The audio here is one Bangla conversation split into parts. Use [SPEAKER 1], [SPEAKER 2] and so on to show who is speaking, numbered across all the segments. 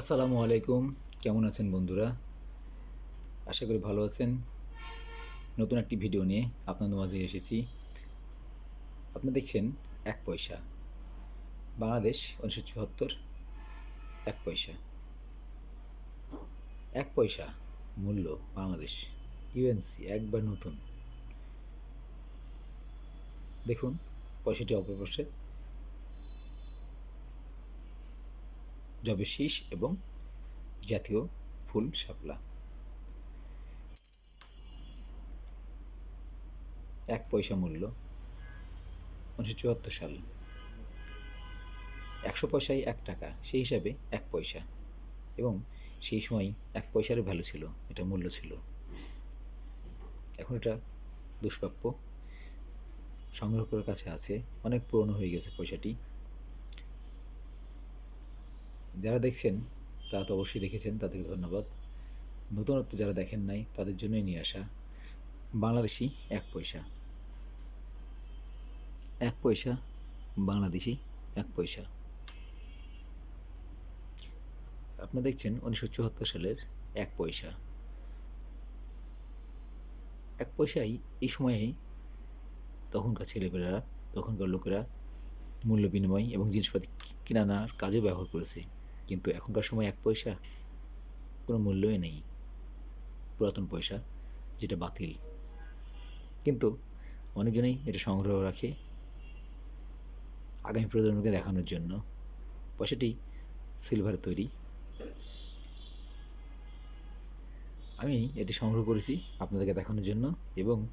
[SPEAKER 1] আসসালামু আলাইকুম। কেমন আছেন বন্ধুরা? আশা করি ভালো আছেন। নতুন একটি ভিডিও নিয়ে আপনাদের মাঝে এসেছি। আপনি দেখছেন এক পয়সা। বাংলাদেশ উনিশশো চুয়াত্তর, এক পয়সা। এক পয়সা মূল্য বাংলাদেশ। ইউএনসি একবার নতুন। দেখুন, পয়সাটি অপরপাশে জবে শীষ এবং জাতীয় ফুল শাপলা। এক পয়সা মূল্য, উনিশশো চুয়াত্তর সাল। একশো পয়সায় এক টাকা, সেই হিসাবে এক পয়সা। এবং সেই সময় এক পয়সার ভ্যালু ছিল, এটা মূল্য ছিল। এখন এটা দুষ্প্রাপ্য সংগ্রহ করার কাছে আছে, অনেক পুরনো হয়ে গেছে পয়সাটি। যারা দেখছেন, তারা তো অবশ্যই দেখেছেন, তাদেরকে ধন্যবাদ। নতুনত্ব যারা দেখেন নাই, তাদের জন্যই নিয়ে আসা বাংলাদেশি এক পয়সা। এক পয়সা বাংলাদেশি এক পয়সা। আপনারা দেখছেন উনিশশো চুয়াত্তর সালের এক পয়সা। এক পয়সাই এই সময়ে তখনকার ছেলেপেলেরা, তখনকার লোকেরা মূল্য বিনিময় এবং জিনিসপাতি কিনানার কাজে ব্যবহার করেছে। কিন্তু এখনকার সময় এক পয়সা কোনো মূল্যই নেই, পুরাতন পয়সা যেটা বাতিল। কিন্তু অনেকজনেই এটা সংগ্রহ রাখে আগামী প্রজন্মকে দেখানোর জন্য। পয়সাটি সিলভার তৈরি। আমি এটি সংগ্রহ করেছি আপনাদেরকে দেখানোর জন্য এবং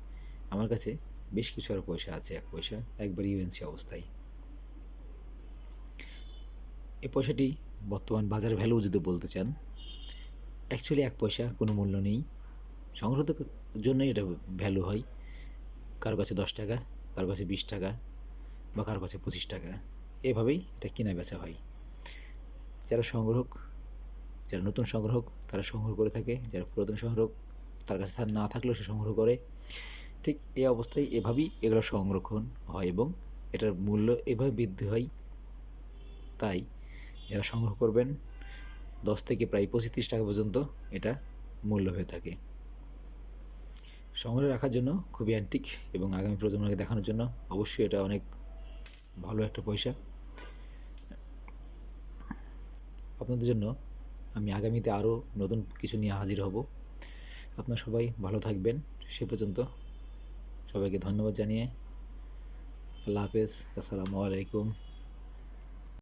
[SPEAKER 1] আমার কাছে বেশ কিছু আর পয়সা আছে, এক পয়সা, একবার ইউএনসি অবস্থায়। এই পয়সাটি বর্তমান বাজার ভ্যালু যদি বলতে চান অ্যাকচুয়ালি এক পয়সা কোনো মূল্য নেই। সংগ্রহের জন্যই এটা ভ্যালু হয়। কারও কাছে দশ টাকা, কারও কাছে বিশ টাকা বা কারও কাছে পঁচিশ টাকা। এভাবেই এটা কেনা বেচা হয়। যারা সংগ্রহক, যারা নতুন সংগ্রহক, তারা সংগ্রহ করে থাকে। যারা পুরাতন সংগ্রহক, তার কাছে না থাকলেও সে সংগ্রহ করে। ঠিক এই অবস্থায় এভাবেই এগুলো সংরক্ষণ হয় এবং এটার মূল্য এভাবে বৃদ্ধি হয়। তাই যারা সংগ্রহ করবেন দশ থেকে প্রায় পঁচিশ ত্রিশ টাকা পর্যন্ত এটা মূল্য হয়ে থাকে। সংগ্রহে রাখার জন্য খুবই অ্যান্টিক এবং আগামী প্রজন্মকে দেখানোর জন্য অবশ্যই এটা অনেক ভালো একটা পয়সা। আপনাদের জন্য আমি আগামীতে আরও নতুন কিছু নিয়ে হাজির হব। আপনারা সবাই ভালো থাকবেন, সে পর্যন্ত সবাইকে ধন্যবাদ জানিয়ে। আল্লাহ হাফেজ, আসসালামু আলাইকুম।